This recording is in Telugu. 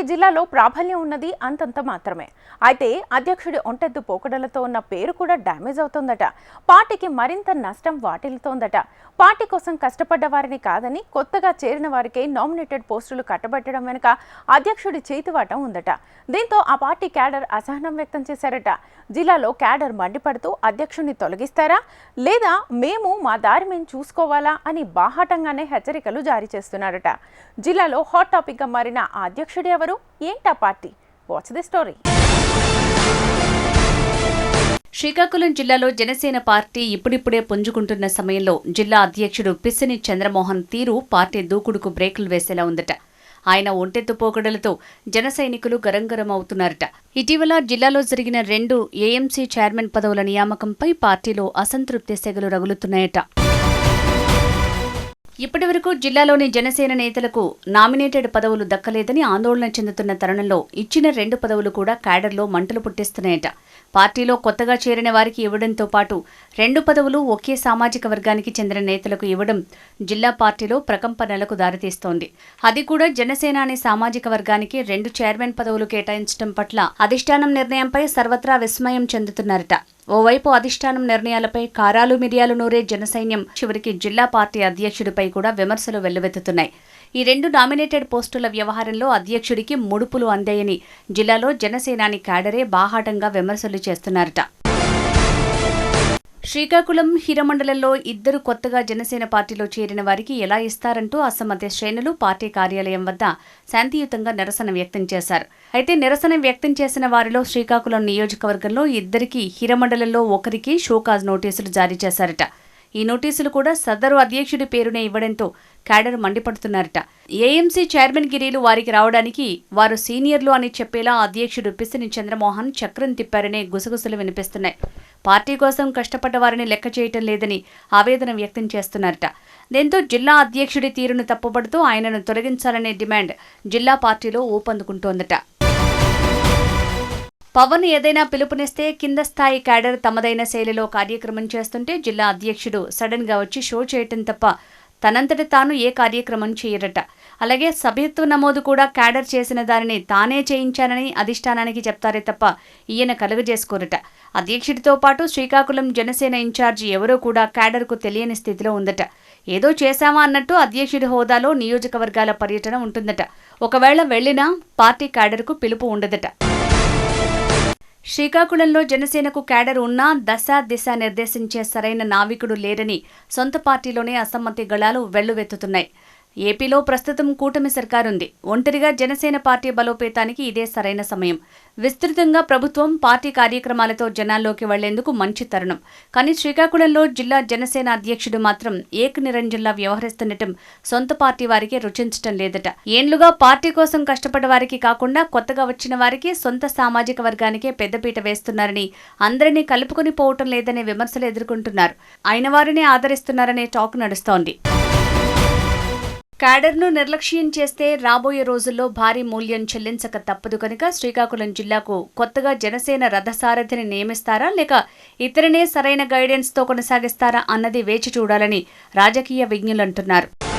తనకి జిల్లాలో ప్రాబల్యం ఉన్నది అంతంత మాత్రమే. అయితే అధ్యక్షుడి ఒంటెద్దు పోకడలతో ఉన్న పేరు కూడా డ్యామేజ్ అవుతోందట. పార్టీకి మరింత నష్టం వాటిల్తోందట పార్టీ కోసం కష్టపడ్డ వారిని కాదని కొత్తగా చేరిన వారికే నామినేటెడ్ పోస్టులు కట్టబెట్టడం వెనుక అధ్యక్షుడి చేతివాటం ఉందట. దీంతో ఆ పార్టీ క్యాడర్ అసహనం వ్యక్తం చేశారట. జిల్లాలో క్యాడర్ మండిపడుతూ అధ్యక్షుడిని తొలగిస్తారా? లేదా మేము మా దారి మేము చూసుకోవాలా అని బాహాటంగానే హెచ్చరికలు జారీ చేస్తున్నారట. జిల్లాలో హాట్ టాపిక్గా మారిన అధ్యక్షుడి అధ్యక్షుడు ఎవరు? ఏంటా party? Watch the story Srikakulam జిల్లాలో జనసేన పార్టీ ఇప్పుడిప్పుడే పుంజుకుంటున్న సమయంలో జిల్లా అధ్యక్షుడు పిస్సిని చంద్రమోహన్ తీరు పార్టీ దూకుడుకు బ్రేకులు వేసేలా ఉందట. ఆయన ఒంటెత్తు పోకడలతో జన సైనికులు గరంగరం అవుతున్నారట ఇటీవల జిల్లాలో జరిగిన రెండు ఏఎంసీ చైర్మన్ పదవుల నియామకంపై పార్టీలో అసంతృప్తి సెగలు రగులుతున్నాయట. ఇప్పటివరకు జిల్లాలోని జనసేన నేతలకు నామినేటెడ్ పదవులు దక్కలేదని ఆందోళన చెందుతున్న తరుణంలో ఇచ్చిన రెండు పదవులు కూడా క్యాడర్లో మంటలు పుట్టిస్తున్నాయట. పార్టీలో కొత్తగా చేరిన వారికి ఇవ్వడంతో పాటు రెండు పదవులు ఒకే సామాజిక వర్గానికి చెందిన నేతలకు ఇవ్వడం జిల్లా పార్టీలో ప్రకంపనలకు దారితీస్తోంది. అది కూడా జనసేన అనే సామాజిక వర్గానికి రెండు చైర్మన్ పదవులు కేటాయించడం పట్ల అధిష్టానం నిర్ణయంపై సర్వత్రా విస్మయం చెందుతున్నారట. ఓవైపు అధిష్టానం నిర్ణయాలపై కారాలు మిరియాలు నూరే జనసైన్యం చివరికి జిల్లా పార్టీ అధ్యక్షుడిపై కూడా విమర్శలు వెల్లువెత్తుతున్నాయి. ఈ రెండు నామినేటెడ్ పోస్టుల వ్యవహారంలో అధ్యక్షుడికి ముడుపులు అందాయని జిల్లాలో జనసేనాని క్యాడరే బాహాటంగా విమర్శలు చేస్తున్నారట. శ్రీకాకుళం హీరమండలంలో ఇద్దరు కొత్తగా జనసేన పార్టీలో చేరిన వారికి ఎలా ఇస్తారంటూ అసమధ్య శ్రేణులు పార్టీ కార్యాలయం వద్ద శాంతియుతంగా నిరసన వ్యక్తం చేశారు. అయితే నిరసన వ్యక్తం చేసిన వారిలో శ్రీకాకుళం నియోజకవర్గంలో ఇద్దరికి హీరమండలంలో ఒకరికి షోకాజ్ నోటీసులు జారీ చేశారట. ఈ నోటీసులు కూడా సదరు అధ్యక్షుడి పేరునే ఇవ్వడంతో క్యాడర్ మండిపడుతున్నారట. ఏఎంసీ చైర్మన్ గిరీలు వారికి రావడానికి వారు సీనియర్లు అని చెప్పేలా అధ్యక్షుడు పిసిని చంద్రమోహన్ చక్రం తిప్పారనే గుసగుసలు వినిపిస్తున్నాయి. పార్టీ కోసం కష్టపడ్డ వారిని లెక్క చేయటం లేదని ఆవేదన వ్యక్తం చేస్తున్నారట. దీంతో జిల్లా అధ్యక్షుడి తీరును తప్పుపడుతూ ఆయనను తొలగించాలనే డిమాండ్ జిల్లా పార్టీలో ఊపందుకుంటోందట. పవన్ ఏదైనా పిలుపునిస్తే కింద స్థాయి క్యాడర్ తమదైన శైలిలో కార్యక్రమం చేస్తుంటే జిల్లా అధ్యక్షుడు సడన్గా వచ్చి షో చేయటం తప్ప తనంతట తాను ఏ కార్యక్రమం చేయరట. అలాగే సభ్యత్వ నమోదు కూడా క్యాడర్ చేసిన దానిని తానే చేయించానని అధిష్టానానికి చెప్తారే తప్ప ఈయన కలుగజేసుకోరట. అధ్యక్షుడితో పాటు శ్రీకాకుళం జనసేన ఇన్ఛార్జి ఎవరో కూడా క్యాడర్కు తెలియని స్థితిలో ఉందట. ఏదో చేశామా అన్నట్టు అధ్యక్షుడి హోదాలో నియోజకవర్గాల పర్యటన ఉంటుందట. ఒకవేళ వెళ్ళినా పార్టీ క్యాడర్కు పిలుపు ఉండదట. శ్రీకాకుళంలో జనసేనకు క్యాడర్ ఉన్నా దశ దిశ నిర్దేశించే సరైన నావికుడు లేరని సొంత పార్టీలోనే అసమ్మతి గళాలు వెల్లువెత్తుతున్నాయి. ఏపీలో ప్రస్తుతం కూటమి సర్కారుంది. ఒంటరిగా జనసేన పార్టీ బలోపేతానికి ఇదే సరైన సమయం. విస్తృతంగా ప్రభుత్వం పార్టీ కార్యక్రమాలతో జనాల్లోకి వెళ్ళేందుకు మంచి తరుణం. కానీ శ్రీకాకుళంలో జిల్లా జనసేన అధ్యక్షుడు మాత్రం ఏక నిరంజన్లా వ్యవహరిస్తుండటం సొంత పార్టీ వారికి రుచించటం లేదట. ఏండ్లుగా పార్టీ కోసం కష్టపడ్డ వారికి కాకుండా కొత్తగా వచ్చిన వారికి సొంత సామాజిక వర్గానికే పెద్దపీట వేస్తున్నారని అందరినీ కలుపుకొని పోవటం లేదనే విమర్శలు ఎదుర్కొంటున్నారు. అయిన వారిని ఆదరిస్తున్నారనే టాక్ నడుస్తోంది. క్యాడర్ను నిర్లక్ష్యం చేస్తే రాబోయే రోజుల్లో భారీ మూల్యం చెల్లించక తప్పదు కనుక శ్రీకాకుళం జిల్లాకు కొత్తగా జనసేన రథసారథిని నియమిస్తారా లేక ఇతరనే సరైన గైడెన్స్తో కొనసాగిస్తారా అన్నది వేచి చూడాలని రాజకీయ విజ్ఞులంటున్నారు